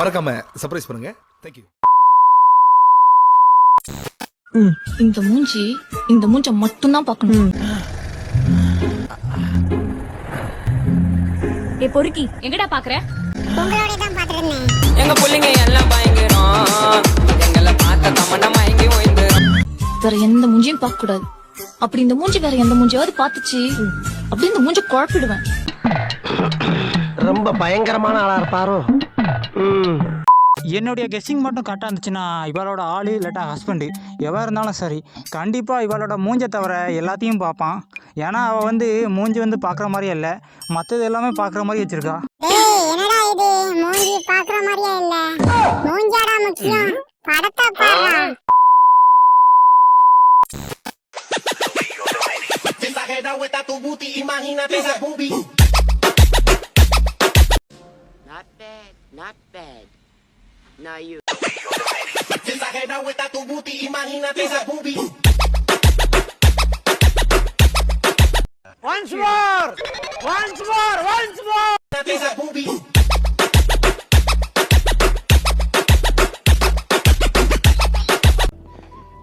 மறக்காம சர்ப்ரைஸ் பண்ணுங்க. தேங்க்யூ இந்த மூஞ்சி இந்த மூஞ்ச மட்டும்தான் பார்க்கணும். ஏ பொறுக்கி எங்கடா பாக்குற? உங்களோட தான் பாத்துருந்தேன் எங்க புள்ளைங்க எல்லாம் பயங்கரம். எங்களை பார்த்த தமன்னா மயங்கி ஓய்ந்து. வேற எந்த மூஞ்சியும் பார்க்க கூடாது அப்படி இந்த மூஞ்சி வேற எந்த மூஞ்சியாவது பார்த்துச்சு அப்படி இந்த மூஞ்ச குழப்பிடுவேன். ரொம்ப பயங்கரமான ஆளா இருப்பாரோ? என்னுடைய கெஸ்ஸிங் மட்டும் கரெக்டாக இருந்துச்சுன்னா இவளோட ஆளு இல்லாட்டா ஹஸ்பண்டு எவா இருந்தாலும் சரி கண்டிப்பாக இவளோட மூஞ்சை தவிர எல்லாத்தையும் பார்ப்பான். ஏன்னா அவள் வந்து மூஞ்சி வந்து பார்க்குற மாதிரியே இல்லை. மற்றது எல்லாமே பார்க்குற மாதிரி வச்சுருக்கா. டேய் என்னடா இது மூஞ்சி பாக்குற மாதிரியே இல்ல மூஞ்சாடா முக்கியம் படத்தை பாரு Not bad, not bad. Now you. Once more once more once more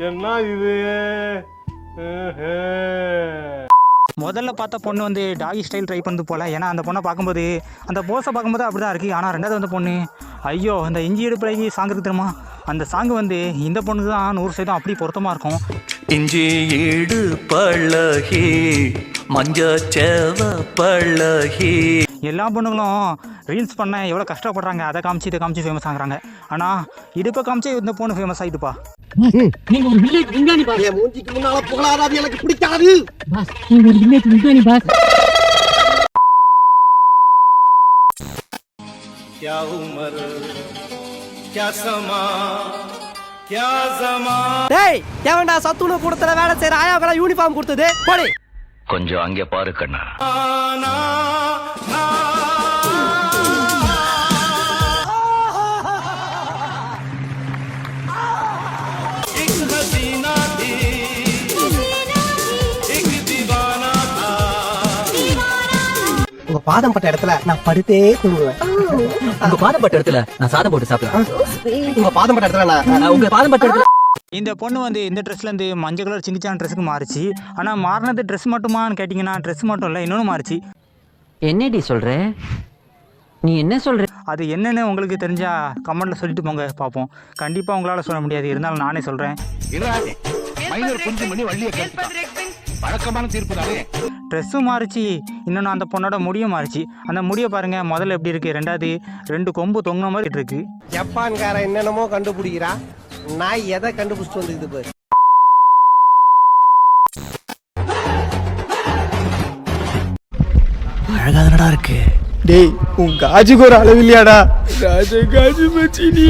என்ன இது முதல்ல பார்த்த பொண்ணு வந்து டாகி ஸ்டைல் ட்ரை பண்ணது போல. ஏன்னா அந்த பொண்ணை பார்க்கும்போது அந்த போஸை பார்க்கும்போது அப்படி தான் இருக்குது ஆனால் ரெண்டாவது வந்து பொண்ணு ஐயோ அந்த இஞ்சி எடுப்பு சாங் இருக்கு தெரியுமா? அந்த சாங் வந்து இந்த பொண்ணுக்கு தான் நூறு சதவீதம் அப்படி பொருத்தமாக இருக்கும். இஞ்சி ஈடு பழகி மஞ்சச்சேவ பழகி. எல்லா பொண்ணுங்களும் ரீல்ஸ் பண்ண எவ்வளோ கஷ்டப்படுறாங்க. அதை காமிச்சு இதை காமிச்சு ஃபேமஸ் ஆகுறாங்க. ஆனால் இடுப்பை காமிச்சு இந்த பொண்ணு ஃபேமஸ் ஆகிட்டுப்பா என் மூஞ்சிக்கு முன்னால புகழாதாது எனக்கு பிடிக்காது क्या उम्र क्या समा क्या जमा டேய் எவன்டா சத்துணவு கூடத்துல வேலை செய்யற ஆயாவுக்கு யூனிஃபார்ம் கொடுத்தது போடி கொஞ்சம் அங்கே பாரு கண்ணா பாதம் பட்ட இடத்துல நான் படுத்தே தூங்குவேன். உங்க பாதம் பட்ட இடத்துல நான் சாதம் போட்டு சாப்பிடுவேன் உங்க பாதம் பட்ட இடத்துல நான் உங்க பாதம் பட்ட இடத்துல இந்த பொண்ணு வந்து இந்த ட்ரெஸ்லேருந்து மஞ்சள் கலர் சிங்கிச்சான் ட்ரெஸ்ஸுக்கு மாறிச்சு. ஆனால் மாறினது ட்ரெஸ் மட்டுமான்னு கேட்டிங்கன்னா ட்ரெஸ் மட்டும் இல்லை இன்னொன்று மாறிச்சு. என்னடி சொல்ற? நீ என்ன சொல்ற? அது என்னன்னு உங்களுக்கு தெரிஞ்சா கமெண்ட்டில் சொல்லிட்டு போங்க பார்ப்போம். கண்டிப்பாக உங்களால் சொல்ல முடியாது. இருந்தாலும் நானே சொல்கிறேன் ட்ரெஸ்ஸும் மாறிச்சு. இன்னொன்று அந்த பொண்ணோட முடியும் மாறிச்சு. அந்த முடியை பாருங்கள் முதல்ல எப்படி இருக்குது ரெண்டாவது ரெண்டு கொம்பு தொங்கின மாதிரி இருக்கு. ஜப்பான்காரன் என்னென்னமோ கண்டுபிடிக்கிறா. நான் எதை கண்டுபிடிச்சிட்டு வந்துக்குது பாரு. அழகாதனடா இருக்கு. டேய் உன் காஜுக்கு ஒரு அளவு இல்லையாடா? ராஜ காஜு மச்சி நீ.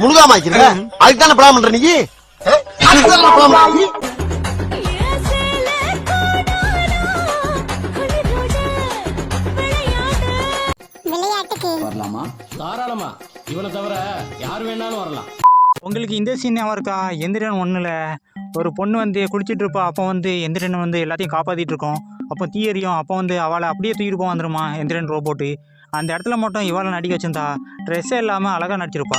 முழுகாம ஆக்கிற அதுக்கு தானே படம் பண்ற நீ? அதுக்கு தானே படம் பண்ற நீ? விளையாட்டுக்கு. உங்களுக்கு இந்த சீன் ஞாபகம் இருக்கா? எந்திரன் ஒன்றில் ஒரு பொண்ணு வந்து குளிச்சிட்டு இருப்பா. அப்போ வந்து எந்திரன் வந்து எல்லாத்தையும் காப்பாற்றிட்டு இருக்கோம். அப்போ தீ எரியும். அப்போ வந்து அவளை அப்படியே தூக்கிட்டு போக வந்துருமா எந்திரன் ரோபோட்டு அந்த இடத்துல மட்டும் இவளை நடிக்க வச்சிருந்தா ட்ரெஸ்ஸே இல்லாமல் அழகாக நடிச்சிருப்பா.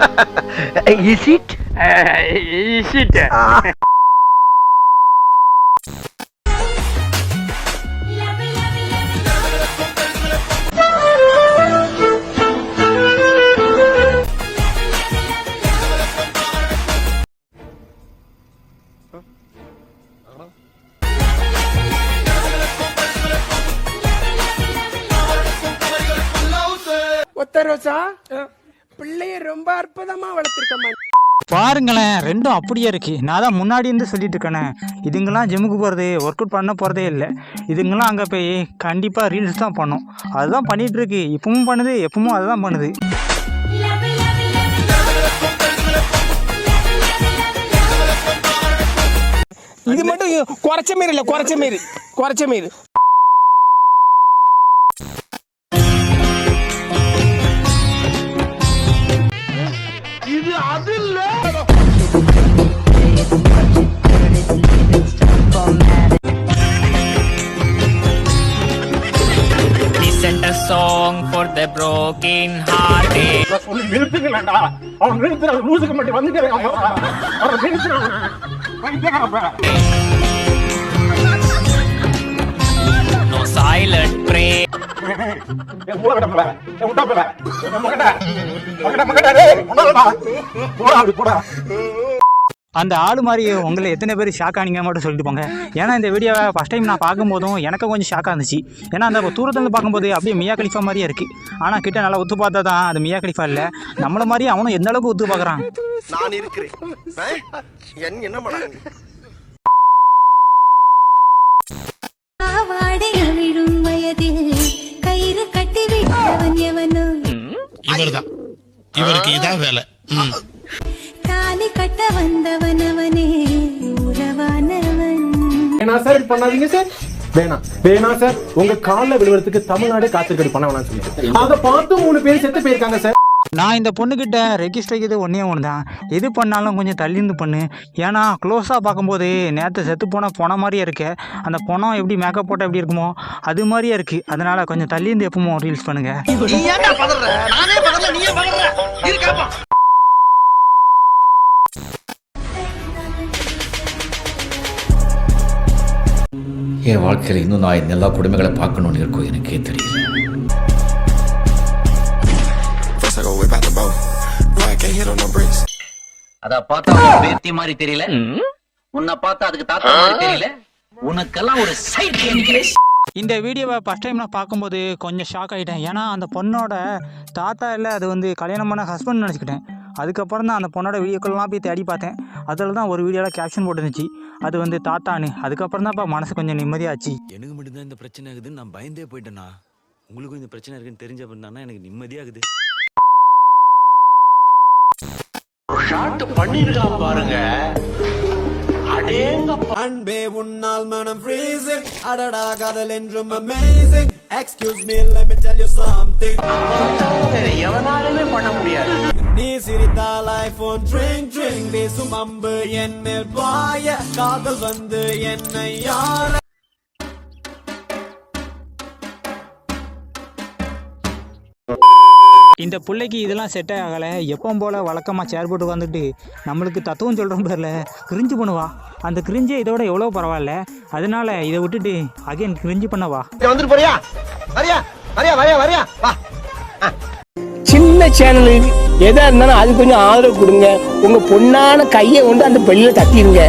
Is it? Is it? What the rosa? பிள்ளைய ரொம்ப அற்புதமா வளர்த்திருக்கம்மா பாருங்களேன் ரெண்டும் அப்படியே இருக்கு. நான் தான் முன்னாடி இருந்து சொல்லிட்டு இருக்கேனே. இதுங்கெல்லாம் ஜிம்முக்கு போகிறது ஒர்க் அவுட் பண்ண போகிறதே இல்லை. இதுங்கெல்லாம் அங்கே போய் கண்டிப்பாக ரீல்ஸ் தான் பண்ணும். அதுதான் பண்ணிட்டு இருக்கு. இப்பவும் பண்ணுது எப்பவும் அதுதான் பண்ணுது. இது மட்டும் குறைச்ச மாரி இல்ல குறைச்ச மாரி குறைச்ச மாரி அது அது இல்ல song for the broken hearted சொல்லி நிறுத்துக்கலடா அவன் அந்த ஆள் மாதிரி உங்களை எத்தனை பேர் ஷாக் ஆனீங்க மட்டும் சொல்லிட்டு போங்க. ஏன்னா இந்த வீடியோவை ஃபஸ்ட் டைம் நான் பார்க்கும்போதும் எனக்கு கொஞ்சம் ஷாக்காக இருந்துச்சு. ஏன்னா அந்த தூரத்துலேருந்து பார்க்கும்போது அப்படியே மியா கலிஃபா மாதிரியே இருக்குது ஆனால் கிட்ட நல்லா ஒத்து பார்த்தா தான் அது மியா கலிஃபா இல்லை. நம்மள மாதிரி அவனும் எந்த அளவுக்கு ஒத்து பார்க்குறான்? நான் இருக்கிறேன். என் என்ன இவர்தான். இவருக்கு இதான் வேலை. தாலி கட்ட வந்தவன் அவனே உறவானவன். சார் பண்ணாதீங்க சார். வேணாம் வேணாம் சார். உங்க கால்ல விழுவறதுக்கு தமிழ்நாடே காத்துக்கடி பண்ண வேணாம் சொல்லிட்டு. அதை பார்த்து மூணு பேர் செத்து போயிருக்காங்க சார். நான் இந்த பொண்ணுக்கிட்ட ரெஜிஸ்டர் இது ஒன்றே ஒன்று தான். எது பண்ணாலும் கொஞ்சம் தள்ளிந்து பண்ணு. ஏன்னா க்ளோஸாக பார்க்கும்போது நேற்று செத்து போன பொண மாதிரியே இருக்கு. அந்த பொணம் எப்படி மேக்கப் போட்டால் எப்படி இருக்குமோ அது மாதிரியே இருக்குது அதனால் கொஞ்சம் தள்ளிந்து எப்பவும் ரீல்ஸ் பண்ணுங்கள் என் வாழ்க்கையில் இன்னும் நான் எல்லா கொடுமைகளை பார்க்கணும்னு இருக்கோ எனக்கே தெரியல. அத பார்த்தா பேத்தி மாதிரி தெரியல? உன்னை பார்த்தா அதுக்கு தாத்தா மாதிரி தெரியல? உனக்கெல்லாம் ஒரு சைட் இந்த வீடியோவை ஃபஸ்ட் டைம் நான் பார்க்கும்போது கொஞ்சம் ஷாக் ஆகிட்டேன் ஏன்னா அந்த பொண்ணோட தாத்தா இல்லை அது வந்து கல்யாணம் பண்ண ஹஸ்பண்ட் நினச்சிக்கிட்டேன். அதுக்கப்புறம் தான் அந்த பொண்ணோட வீடியோக்கள்லாம் போய் தேடி பார்த்தேன். அதில் தான் ஒரு வீடியோவில் கேப்ஷன் போட்டுருந்துச்சு. அது வந்து தாத்தான்னு. அதுக்கப்புறம் தான் இப்போ மனசு கொஞ்சம் நிம்மதியாச்சு. எனக்கு மட்டும்தான் இந்த பிரச்சனை ஆகுதுன்னு நான் பயந்தே போயிட்டேனா? உங்களுக்கும் இந்த பிரச்சனை இருக்குன்னு தெரிஞ்ச பண்ணா எனக்கு நிம்மதியாகுது. அன்பே உன்னால் மனம் freezing. அடடா காதல் என்றும் amazing. Excuse me let me tell you something. எவனாலுமே பண்ண முடியாது. நீ சிரித்தால் ஐபோன் ட்ரிங் ட்ரிங். வீசும் அம்பு என் மேல் பாய. காதல் வந்து என்னை யார இந்த பிள்ளைக்கு இதெல்லாம் செட் ஆகலை. எப்பவும் போல் வழக்கமாக சேர் போட்டு உட்காந்துட்டு நம்மளுக்கு தத்துவம் சொல்கிறோம் பேரில் கிரிஞ்சு பண்ணுவா. அந்த கிரிஞ்சு இதோட எவ்வளோ பரவாயில்ல. அதனால இதை விட்டுட்டு அகைன் கிரிஞ்சு பண்ணவா வந்துட்டு போறியா? வரியா? வரியா வரியா வரியா? வா. சின்ன சேனல் எதா இருந்தாலும் அது கொஞ்சம் ஆதரவு கொடுங்க. உங்க பொண்ணான கையை கொண்டு அந்த பெண்ணில தட்டிடுங்க.